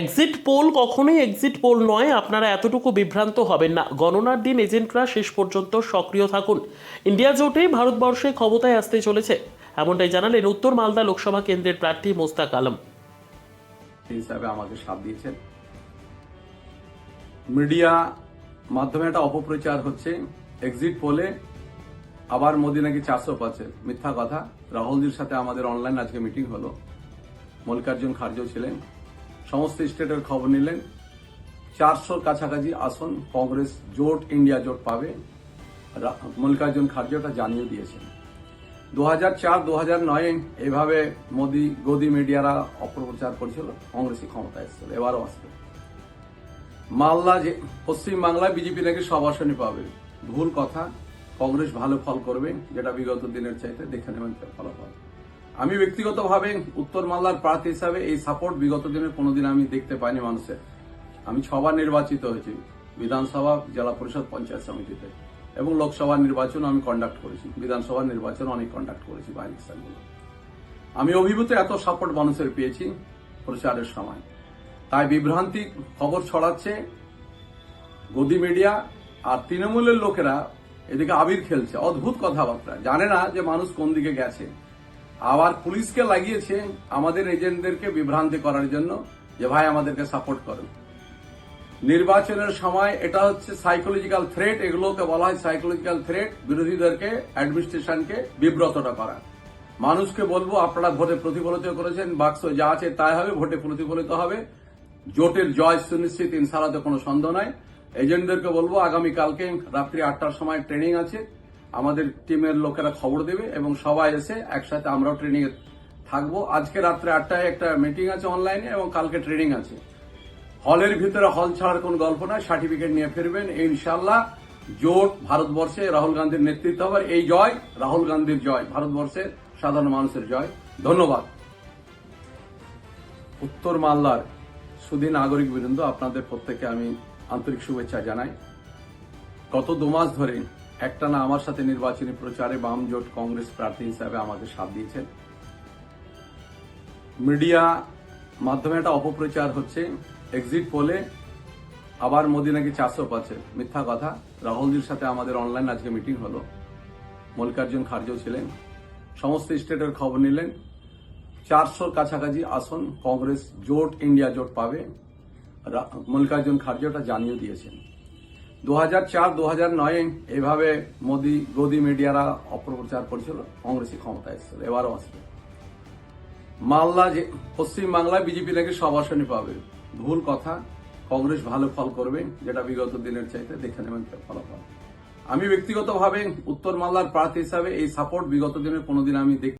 Exit poll কখনোই exit poll নয়, আপনারা এতটুকু বিভ্রান্ত হবেন না। গণনার দিন এজেন্টরা শেষ পর্যন্ত সক্রিয় থাকুন। ইন্ডিয়া জোটে ভারতবর্ষে ক্ষমতায় আসতে চলেছে। এমনটাই জানালেন উত্তর মালদা লোকসভা কেন্দ্রের প্রার্থী মোস্তাক আলম। হিসাবে আমাকে সাথ দিয়েছেন। মিডিয়া মাধ্যমে একটা অপপ্রচার হচ্ছে। এক্সিট পোলে আবার মোদি নাকি চারশো পাচ্ছে। মিথ্যা কথা। রাহুলজির সাথে আমাদের অনলাইন আজকে মিটিং হলো। মল্লিকার্জুন খার্জো ছিলেন। সমস্ত স্টেটের খবর নিলেন। চারশোর কাছাকাছি আসন কংগ্রেস জোট, ইন্ডিয়া জোট পাবে। মল্লিকার্জুন ওটা জানিয়ে দিয়েছেন। দু হাজার চার দু হাজার নয় এভাবে মোদি, গদি মিডিয়ারা অপপ্রচার করেছিল, কংগ্রেসই ক্ষমতা এসেছিল, এবারও আসবে। মালদা যে, পশ্চিম বাংলায় বিজেপি নাকি সব আসনই পাবে। ভুল কথা, কংগ্রেস ভালো ফল করবে, যেটা বিগত দিনের চাইতে দেখে নেবেন ফলাফল। আমি ব্যক্তিগতভাবে উত্তর মালদার প্রার্থী হিসাবে এই সাপোর্ট বিগত দিনে কোনোদিন আমি দেখতে পাইনি মানুষের। আমি ছবার নির্বাচিত হয়েছি বিধানসভা, জেলা পরিষদ, পঞ্চায়েত সমিতিতে। এবং লোকসভা নির্বাচন আমি কন্ডাক্ট করেছি। বিধানসভা নির্বাচন অনেক কন্ডাক্ট করেছি আমি অভিভূত এত সাপোর্ট মানুষের পেয়েছি প্রচারের সময়। তাই বিভ্রান্তি খবর ছড়াচ্ছে গদি মিডিয়া আর তৃণমূলের লোকেরা এদিকে আবির খেলছে। অদ্ভুত কথাবার্তা। জানে না যে মানুষ কোন দিকে গেছে। আবার পুলিশকে লাগিয়েছে আমাদের এজেন্টদেরকে বিভ্রান্তি করার জন্য যে ভাই আমাদেরকে সাপোর্ট করুন নির্বাচনের সময় এটা হচ্ছে সাইকোলজিক্যাল থ্রেট এগুলোকে বলা হয় সাইকোলজিক্যাল থ্রেট বিরোধীদেরকে অ্যাডমিনিস্ট্রেশনকে বিব্রতটা করা। মানুষকে বলব, আপনারা ভোটে প্রতিফলিত করেছেন, বাক্স যা আছে তাই হবে, ভোটে প্রতিফলিত হবে। জোটের জয় সুনিশ্চিত ইনশাল্লাহতে কোনো সন্দেহ নাই। এজেন্টদেরকে বলব, আগামীকালকে রাত্রি আটটার সময় ট্রেনিং আছে। আমাদের টিমের লোকেরা খবর দেবে এবং সবাই এসে একসাথে আমরাও ট্রেনিং এ থাকব। আজকে রাত্রে আটটায় একটা মিটিং আছে অনলাইনে এবং কালকে ট্রেনিং আছে। হলের ভিতরে হল ছাড়ার কোন গল্প নয় সার্টিফিকেট নিয়ে ফিরবেন। ইনশাল্লাহ জোট ভারতবর্ষে রাহুল গান্ধীর নেতৃত্ব হবে এই জয়, রাহুল গান্ধীর জয় ভারতবর্ষের সাধারণ মানুষের জয়। ধন্যবাদ। উত্তর মালদার সুদী নাগরিক বৃন্দ, আপনাদের প্রত্যেকে আমি আন্তরিক শুভেচ্ছা জানাই। গত দু মাস ধরে একটানা আমার সাথে নির্বাচনী প্রচারে বাম জোট কংগ্রেস প্রার্থী হিসাবে আমাকে সাথ দিয়েছেন। মিডিয়া মাধ্যমে একটা অপপ্রচার হচ্ছে। এক্সিট পোলে আবার মোদি নাকি চারশো পাচ্ছে। মিথ্যা কথা। রাহুলজির সাথে আমাদের অনলাইন আজকে মিটিং হলো। মল্লিকার্জুন খার্জো ছিলেন। সমস্ত স্টেটের খবর নিলেন। চারশোর কাছাকাছি আসন কংগ্রেস জোট ইন্ডিয়া জোট পাবে। মল্লিকার্জুন খার্জোটা জানিয়ে দিয়েছেন। দু হাজার চার দু হাজার নয় মোদি গদি মিডিয়ারা অপপ্রচার করেছিল, কংগ্রেসই ক্ষমতা এসেছিল, এবারও আসবে। মালদা যে পশ্চিম বাংলায় বিজেপি নাকি সব আসনই পাবে। ভুল কথা, কংগ্রেস ভালো ফল করবে, যেটা বিগত দিনের চাইতে দেখে নেবেন ফলাফল। আমি ব্যক্তিগতভাবে উত্তর মালদার প্রার্থী হিসাবে এই সাপোর্ট বিগত দিনে কোনোদিন আমি দেখ